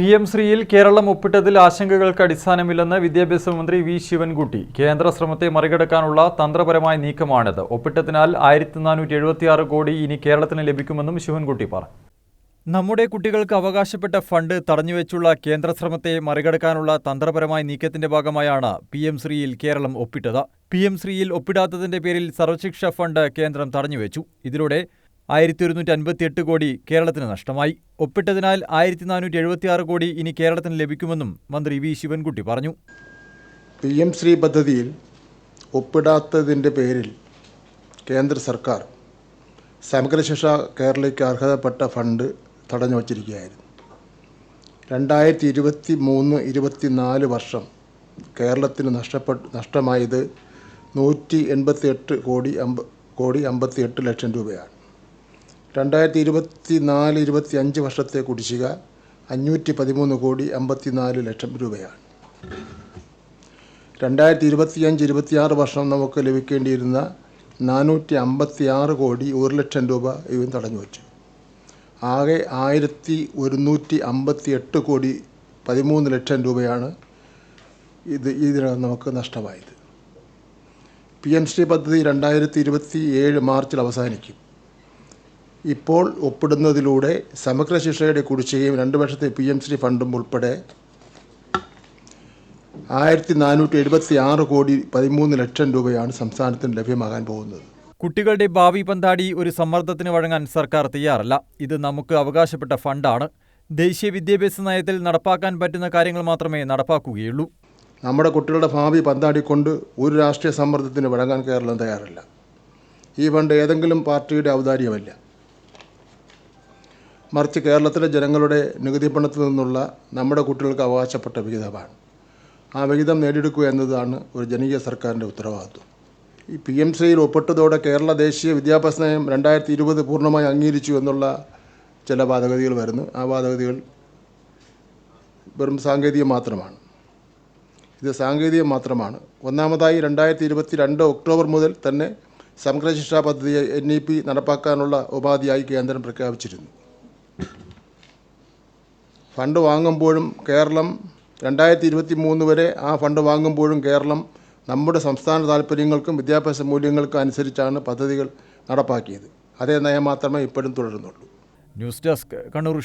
P M ശ്രീയിൽ കേരളം ഒപ്പിട്ടതിൽ ആശങ്കകൾക്ക് അടിസ്ഥാനമില്ലെന്ന് വിദ്യാഭ്യാസ മന്ത്രി വി ശിവൻകുട്ടി. കേന്ദ്ര ശ്രമത്തെ മറികടക്കാനുള്ള തന്ത്രപരമായ നീക്കമാണിത്. ഒപ്പിട്ടതിനാൽ ആയിരത്തി നാനൂറ്റി എഴുപത്തിയാറ് കോടി ഇനി കേരളത്തിന് ലഭിക്കുമെന്നും ശിവൻകുട്ടി പറഞ്ഞു. നമ്മുടെ കുട്ടികൾക്ക് അവകാശപ്പെട്ട ഫണ്ട് തടഞ്ഞുവെച്ചുള്ള കേന്ദ്ര ശ്രമത്തെ മറികടക്കാനുള്ള തന്ത്രപരമായ നീക്കത്തിന്റെ ഭാഗമായാണ് പി എം ശ്രീയിൽ കേരളം ഒപ്പിട്ടത്. പി എം ശ്രീയിൽ ഒപ്പിടാത്തതിന്റെ പേരിൽ സർവശിക്ഷ ഫണ്ട് കേന്ദ്രം തടഞ്ഞുവെച്ചു. ഇതിലൂടെ ആയിരത്തി ഒരുന്നൂറ്റി അൻപത്തിയെട്ട് കോടി കേരളത്തിന് നഷ്ടമായി. ഒപ്പിട്ടതിനാൽ ആയിരത്തി നാനൂറ്റി എഴുപത്തിയാറ് കോടി ഇനി കേരളത്തിന് ലഭിക്കുമെന്നും മന്ത്രി വി ശിവൻകുട്ടി പറഞ്ഞു. പി എം ശ്രീ പദ്ധതിയിൽ ഒപ്പിടാത്തതിന്റെ പേരിൽ കേന്ദ്ര സർക്കാർ സമഗ്രശിക്ഷ കേരളയ്ക്ക് അർഹതപ്പെട്ട ഫണ്ട് തടഞ്ഞു വച്ചിരിക്കുകയായിരുന്നു. രണ്ടായിരത്തി ഇരുപത്തി മൂന്ന് ഇരുപത്തിനാല് വർഷം കേരളത്തിന് നഷ്ടപ്പെട്ട നഷ്ടമായത് നൂറ്റി എൺപത്തി എട്ട് കോടി അമ്പ കോടി അമ്പത്തി എട്ട് ലക്ഷം രൂപയാണ്. രണ്ടായിരത്തി ഇരുപത്തി നാല് ഇരുപത്തി അഞ്ച് വർഷത്തെ കുടിശ്ശിക അഞ്ഞൂറ്റി പതിമൂന്ന് കോടി അമ്പത്തിനാല് ലക്ഷം രൂപയാണ്. രണ്ടായിരത്തി ഇരുപത്തിയഞ്ച് ഇരുപത്തിയാറ് വർഷം നമുക്ക് ലഭിക്കേണ്ടിയിരുന്ന നാനൂറ്റി അമ്പത്തി ആറ് കോടി ഒരു ലക്ഷം രൂപ ഇവൻ തടഞ്ഞു വച്ചു ആകെ ആയിരത്തി ഒരുന്നൂറ്റി അമ്പത്തി എട്ട് കോടി പതിമൂന്ന് ലക്ഷം രൂപയാണ് ഇത് ഇതിനകം നമുക്ക് നഷ്ടമായത്. പി എം ശ്രീ പദ്ധതി രണ്ടായിരത്തി ഇരുപത്തി ഏഴ് മാർച്ചിൽ അവസാനിക്കും. ഇപ്പോൾ ഒപ്പിടുന്നതിലൂടെ സമഗ്ര ശിക്ഷയുടെ കുടിശ്ശികയും രണ്ട് വർഷത്തെ പി എം ശ്രീ ഫണ്ടും ഉൾപ്പെടെ ആയിരത്തി നാനൂറ്റി എഴുപത്തി ആറ് കോടി പതിമൂന്ന് ലക്ഷം രൂപയാണ് സംസ്ഥാനത്തിന് ലഭ്യമാകാൻ പോകുന്നത്. കുട്ടികളുടെ ഭാവി പന്താടി ഒരു സമ്മർദ്ദത്തിന് വഴങ്ങാൻ സർക്കാർ തയ്യാറല്ല. ഇത് നമുക്ക് അവകാശപ്പെട്ട ഫണ്ടാണ്. ദേശീയ വിദ്യാഭ്യാസ നയത്തിൽ നടപ്പാക്കാൻ പറ്റുന്ന കാര്യങ്ങൾ മാത്രമേ നടപ്പാക്കുകയുള്ളൂ. നമ്മുടെ കുട്ടികളുടെ ഭാവി പന്താടിക്കൊണ്ട് ഒരു രാഷ്ട്രീയ സമ്മർദ്ദത്തിന് വഴങ്ങാൻ കേരളം തയ്യാറല്ല. ഈ ഫണ്ട് ഏതെങ്കിലും പാർട്ടിയുടെ ഔദാര്യമല്ല. മറിച്ച് കേരളത്തിലെ ജനങ്ങളുടെ നികുതി പണത്തിൽ നിന്നുള്ള നമ്മുടെ കുട്ടികൾക്ക് അവകാശപ്പെട്ട വിഹിതമാണ്. ആ വിഹിതം നേടിയെടുക്കുക എന്നതാണ് ഒരു ജനകീയ സർക്കാരിന്റെ ഉത്തരവാദിത്വം. ഈ പി എം ശ്രീയിൽ ഒപ്പിട്ടതോടെ കേരള ദേശീയ വിദ്യാഭ്യാസ നയം രണ്ടായിരത്തി ഇരുപത് പൂർണമായി അംഗീകരിച്ചു എന്നുള്ള ചില വാദഗതികൾ വരുന്നു. ആ വാദഗതികൾ വെറും സാങ്കേതികം മാത്രമാണ്. ഇത് സാങ്കേതികം മാത്രമാണ്. ഒന്നാമതായി രണ്ടായിരത്തി ഇരുപത്തി രണ്ട് ഒക്ടോബർ മുതൽ തന്നെ സമഗ്ര ശിക്ഷാ പദ്ധതി എൻ ഇ പി നടപ്പാക്കാനുള്ള ഉപാധിയായി കേന്ദ്രം പ്രഖ്യാപിച്ചിരുന്നു. ഫണ്ട് വാങ്ങുമ്പോഴും കേരളം രണ്ടായിരത്തി ഇരുപത്തി മൂന്ന് വരെ ആ ഫണ്ട് വാങ്ങുമ്പോഴും കേരളം നമ്മുടെ സംസ്ഥാന താല്പര്യങ്ങൾക്കും വിദ്യാഭ്യാസ മൂല്യങ്ങൾക്കും അനുസരിച്ചാണ് പദ്ധതികൾ നടപ്പാക്കിയത്. അതേ നയം മാത്രമേ ഇപ്പോഴും തുടരുന്നുള്ളൂ. News desk Kannur